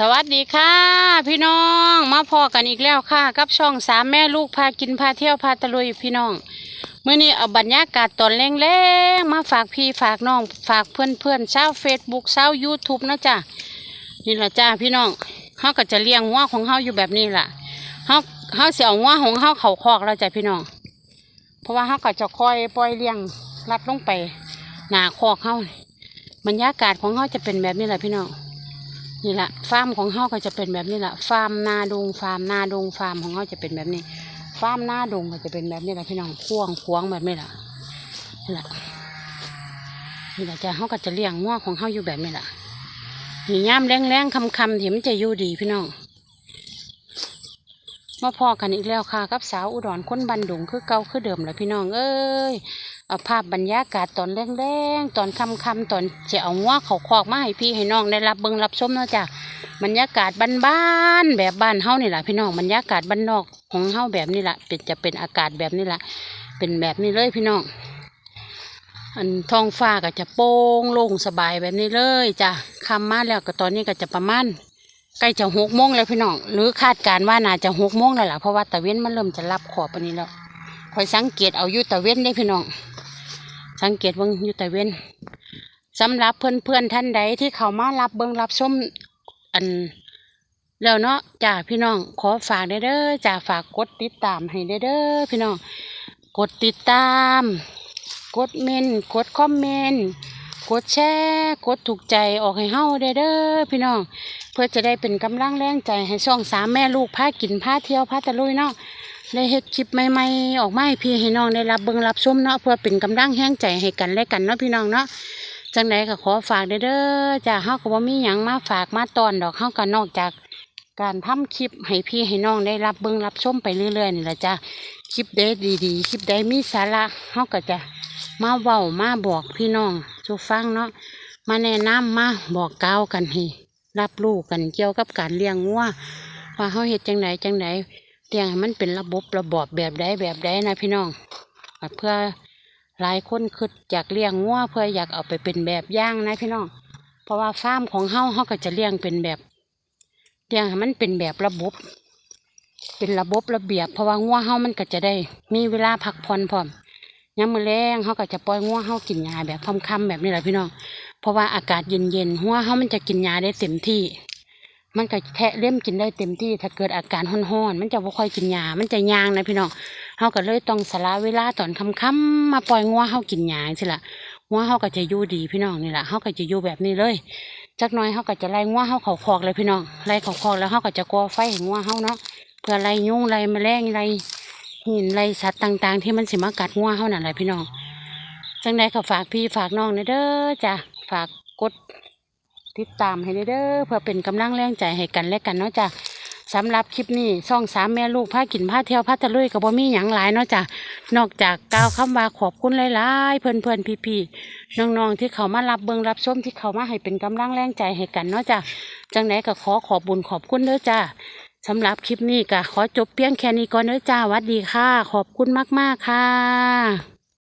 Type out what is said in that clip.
สวัสดีค่ะ พี่น้องมาพอกันอีกแล้วค่ะ กับช่องสามแม่ลูกพากินพาเที่ยวพาตะลุยพี่น้องเมื่อนี้เอาบรรยากาศตอนแรงๆมาฝากพี่ฝากน้อง ฝากเพื่อนๆชาวเฟซบุ๊กชาวยูทูบนะจ๊ะนี่แหละจ้าพี่น้องเขาก็จะเลี้ยงวัวของเขาอยู่แบบนี้ล่ะเขาเขาเสียวัวของเขาเขาคอกแล้วจ้ะพี่น้อง เพราะว่าเขาก็จะคอยปล่อยเลี้ยงรัดลงไปหนาคอกเขาบรรยากาศของเขาจะเป็นแบบนี้แหละพี่น้อง นี่แหละฟาร์มของเขาก็จะเป็นแบบนี้แหละฟาร์มนาดงฟาร์มนาดงฟาร์มของเขาจะเป็นแบบนี้ฟาร์มนาดงก็จะเป็นแบบนี้แหละพี่น้องพ่วงพวงแบบนี้แหละนี่แหละนี่แหละจะเขาก็จะเลี้ยงง้อของเขาอยู่แบบนี้แหละนี่ย่ามแรงๆคำคำๆที่มจะอยู่ดีพี่น้องมาพอกันอีกแล้วค่ะกับสาวอุดรค้นบันดุงคือเก่าคือเดิมแหละพี่น้องเอ้ย เอาภาพบรรยากาศตอนแรงๆตอนค่ำๆตอนจะเอางัวเขาคอกมาให้พี่ให้น้องได้รับเบิงรับชมเนาะจ้ะบรรยากาศบ้านๆแบบบ้านเฮานี่แหละพี่น้องบรรยากาศบ้านนอกของเฮาแบบนี้แหละเป็นจะเป็นอากาศแบบนี้แหละเป็นแบบนี้เลยพี่น้องอันท้องฟ้าก็จะโปร่งโล่งสบายแบบนี้เลยจ้ะค่ำมาแล้วก็ตอนนี้ก็จะประมาณใกล้จะหกโมงแล้วพี่น้องหรือคาดการณ์ว่าน่าจะหกโมงแล้วล่ะเพราะว่าตะเวนมันเริ่มจะรับขอบอันนี้แล้วคอยสังเกตเอาอยู่ตะเวนได้พี่น้อง สังเกตเบิ่งอยู่แต่เว้นสำหรับเพื่อนเพื่อนท่านใดที่เขามารับเบิ่งรับชมอันแล้วเนาะจ้าพี่น้องขอฝากได้เด้อจ้าฝากกดติดตามให้ได้เด้อพี่น้องกดติดตาม กดเมนกดคอมเมนต์กดแชร์กดถูกใจออกให้เฮาได้เด้อพี่น้อง เพื่อจะได้เป็นกำลังแรงใจให้ช่องสามแม่ลูกพากินพาเที่ยวพาตะลุยเนาะ ได้เฮ็ดคลิปใหม่ๆออกมาให้พี่ให้น้องได้รับเบิ่งรับชมเนาะเพื่อเป็นกำลังแห้งใจให้กันและกันเนาะพี่น้องเนาะจังไดก็ขอฝากเด้อจ้าเฮาก็บ่มีหยังมาฝากมาตอนดอกเฮาก็นอกจากการทำคลิปให้พี่ให้น้องได้รับเบิ่งรับชมไปเรื่อยๆนี่แหละจ้าคลิปใดดีๆคลิปใดมีสาระเฮาก็จะมาเว้ามาบอกพี่น้องสู่ฟังเนาะมาแนะนำมาบอกกล่าวกันให้รับรู้กันเกี่ยวกับการเลี้ยงวัวว่าเฮาเฮ็ดจังไดจังได เลี้ยงให้มันเป็นระบบระบอบแบบใดแบบใดนะพี่น้องเพื่อหลายคนคิดอยากเลี้ยงงัวเพื่ออยากเอาไปเป็นแบบย่างนะพี่น้อง เพราะว่าฟาร์มของเฮาเฮาก็จะเลี้ยงเป็นแบบเลี้ยงให้มันเป็นแบบระบบ เป็นระบบระเบียบ เพราะว่างัวเฮามันก็จะได้ มีเวลาพักผ่อนพร้อมยามมื้อแลงเฮาก็จะปล่อยงัวเฮากินหญ้าแบบค่ำๆแบบนี้แหละพี่น้อง เพราะว่าอากาศเย็นๆงัวเฮามันจะกินหญ้าได้เต็มที่ มันก็แทะเล่มกินได้เต็มที่ ถ้าเกิดอาการห้อนๆมันจะบ่ค่อยกินหญ้ามันจะยางนะพี่น้องเฮาก็เลยต้องสละเวลาตอนค่ำๆมาปล่อยงัวเฮากินหญ้าสิล่ะงัวเฮาก็จะอยู่ดีพี่น้องนี่แหละเฮาก็จะอยู่แบบนี้เลยจักน่อยเฮาก็จะไล่งัวเฮาเขาคอกเลยพี่น้องไล่เขาคอกแล้วเฮาก็จะก่อไฟให้งัวเฮาเนาะเพื่อไล่ยุงไล่แมลงไล่หินไล่สัตว์ต่าง ๆ ที่มันสิมากัดงัวเฮานั่นแหละพี่น้องจังใดก็ฝากพี่ฝากน้องนะเด้อจ้ะฝากกด ติดตามให้เด้อเพื่อเป็นกำลังแรงใจให้กันและกันเนาะจ้ะสำหรับคลิปนี้ช่องสามแม่ลูกพากินพาเที่ยวพาตะลุยกับบ่มีหยังหลายเนาะจ้ะนอกจากกล่าวคำว่าขอบคุณหลายๆเพื่อนเพื่อนๆพี่ๆน้องๆที่เขามารับเบิงรับชมที่เขามาให้เป็นกำลังแรงใจให้กันเนาะจ้ะจังไหนก็ขอขอบบุญขอบคุณเด้อจ้ะสำหรับคลิปนี้ก็ขอจบเพียงแค่นี้ก่อนเด้อจ้าวัดดีค่ะ ขอบคุณมากๆค่ะ